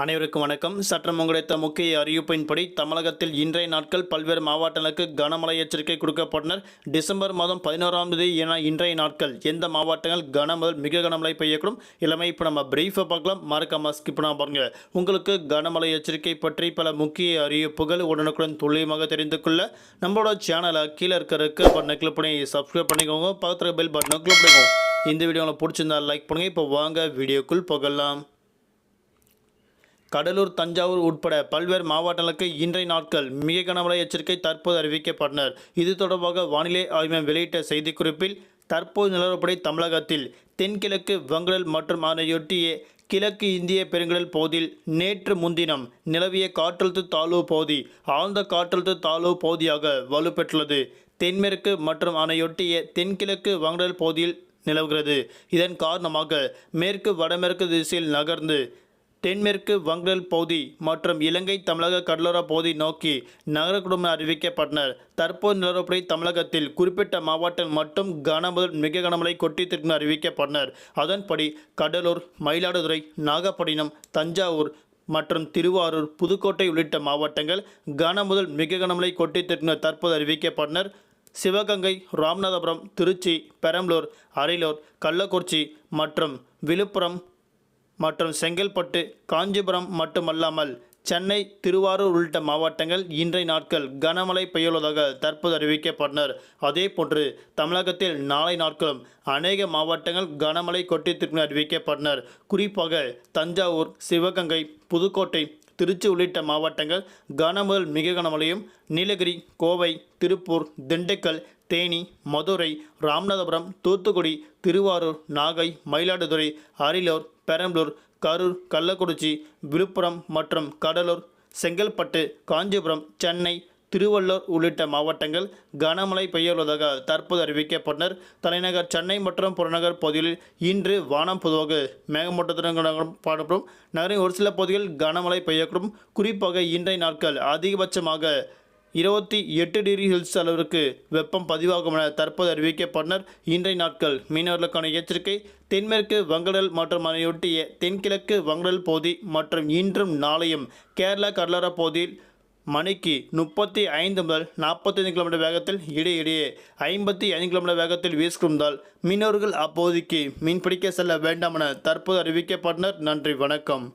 அனைவருக்கும் வணக்கம். சற்றம் கிடைத்த முக்கிய அறிவிப்பின்படி தமிழகத்தில் இன்றைய நாட்கள் பல்வேறு மாவட்டங்களுக்கு கனமழை எச்சரிக்கை கொடுக்கப்பட்டனர். டிசம்பர் மாதம் பதினோராம் தேதி என இன்றைய நாட்கள் எந்த மாவட்டங்கள் கன முதல் மிக கனமழை பெய்யக்கூடும்? எல்லாமே இப்போ நம்ம பிரீஃபை பார்க்கலாம். மறக்காம ஸ்கிப் பண்ணாம பாருங்க. உங்களுக்கு கனமழை எச்சரிக்கை பற்றி பல முக்கிய அறிவிப்புகள் உடனுக்குடன் துல்லியமாக தெரிந்து கொள்ள நம்மளோட சேனலை கீழே இருக்கிறதுக்கு பட்டனை கிளிக் பண்ணி சப்ஸ்கிரைப் பண்ணிக்கோங்க. பக்கத்தில் பெல் பட்டனை கிளிக் பண்ணிக்கோங்க. இந்த வீடியோ உங்களுக்கு பிடிச்சிருந்தா லைக் பண்ணுங்கள் இப்போ வாங்க வீடியோக்குள் போகலாம். கடலூர் தஞ்சாவூர் உட்பட பல்வேறு மாவட்டங்களுக்கு இன்றைய நாட்கள் மிக கனமழை எச்சரிக்கை தற்போது அறிவிக்கப்பட்டனர். இது தொடர்பாக வானிலை ஆய்வு வெளியிட்ட செய்திக்குறிப்பில் தற்போது நிலவரப்படி தமிழகத்தில் தென்கிழக்கு வங்கடல் மற்றும் அதனையொட்டிய கிழக்கு இந்திய பெருங்கடல் பகுதியில் நேற்று முன்தினம் நிலவிய காற்றழுத்த தாழ்வு பகுதி ஆழ்ந்த காற்றழுத்த தாழ்வு பகுதியாக வலுப்பெற்றுள்ளது. தென்மேற்கு மற்றும் அதனையொட்டிய தென்கிழக்கு வங்கடல் பகுதியில் நிலவுகிறது. இதன் காரணமாக மேற்கு வடமேற்கு திசையில் நகர்ந்து தென்மேற்கு வங்கடல் பகுதி மற்றும் இலங்கை தமிழக கடலோர பகுதி நோக்கி நகரக்கூடும் என அறிவிக்கப்பட்டனர். தற்போது நிலவரப்படி தமிழகத்தில் குறிப்பிட்ட மாவட்டம் மட்டும் கனமுதல் மிக கனமழை கொட்டித்திற்கும் அறிவிக்கப்பட்டனர். அதன்படி கடலூர் மயிலாடுதுறை நாகப்பட்டினம் தஞ்சாவூர் மற்றும் திருவாரூர் புதுக்கோட்டை உள்ளிட்ட மாவட்டங்கள் கனமுதல் மிக கனமழை கொட்டித்திற்கும் தற்போது அறிவிக்கப்பட்டனர். சிவகங்கை ராமநாதபுரம் திருச்சி பெரம்பலூர் அரியலூர் கள்ளக்குறிச்சி மற்றும் விழுப்புரம் மற்றும் செங்கல்பட்டு காஞ்சிபுரம் மட்டுமல்லாமல் சென்னை திருவாரூர் உள்ளிட்ட மாவட்டங்கள் இன்றைய நாட்கள் கனமழை பெய்யுள்ளதாக தற்போது அறிவிக்கப்பட்டனர். அதே போன்று தமிழகத்தில் நாளை நாட்களும் அநேக மாவட்டங்கள் கனமழை கொட்டித்திற்கு அறிவிக்கப்பட்டனர். குறிப்பாக தஞ்சாவூர் சிவகங்கை புதுக்கோட்டை திருச்சி உள்ளிட்ட மாவட்டங்கள் கனமுதல் மிக கனமழையும் நீலகிரி கோவை திருப்பூர் திண்டுக்கல் தேனி மதுரை ராமநாதபுரம் தூத்துக்குடி திருவாரூர் நாகை மயிலாடுதுறை அரியலூர் பெரம்பலூர் கரூர் கள்ளக்குறிச்சி விழுப்புரம் மற்றும் கடலூர் செங்கல்பட்டு காஞ்சிபுரம் சென்னை திருவள்ளூர் உள்ளிட்ட மாவட்டங்கள் கனமழை பெய்யுள்ளதாக தற்போது அறிவிக்கப்பட்டனர் தலைநகர் சென்னை மற்றும் புறநகர் பகுதிகளில் இன்று வானம் பொதுவாக மேகமூட்டத்துடன் பாடப்படும் நகரின் ஒரு சில பகுதிகளில் கனமழை பெய்யக்கூடும். குறிப்பாக இன்றைய நாட்கள் அதிகபட்சமாக இருபத்தி எட்டு டிகிரி ஹில்ஸ் அளவிற்கு வெப்பம் பதிவாகும் என தற்போது அறிவிக்கப்பட்டனர் இன்றைய நாட்கள் மீனவர்களுக்கான எச்சரிக்கை. தென்மேற்கு வங்கடல் மற்றும் அதனையொட்டிய தென்கிழக்கு வங்கடல் பகுதி மற்றும் இன்றும் நாளையும் கேரளா கடலோரப் பகுதியில் மணிக்கு முப்பத்தி ஐந்து முதல் நாற்பத்தைந்து கிலோமீட்டர் வேகத்தில் இடையிடையே ஐம்பத்தி ஐந்து கிலோமீட்டர் வேகத்தில் வீசுகின்றால் மீனவர்கள் அப்போதைக்கு மீன்பிடிக்க செல்ல வேண்டாம் என தற்போது அறிவிக்கப்பட்டனர். நன்றி வணக்கம்.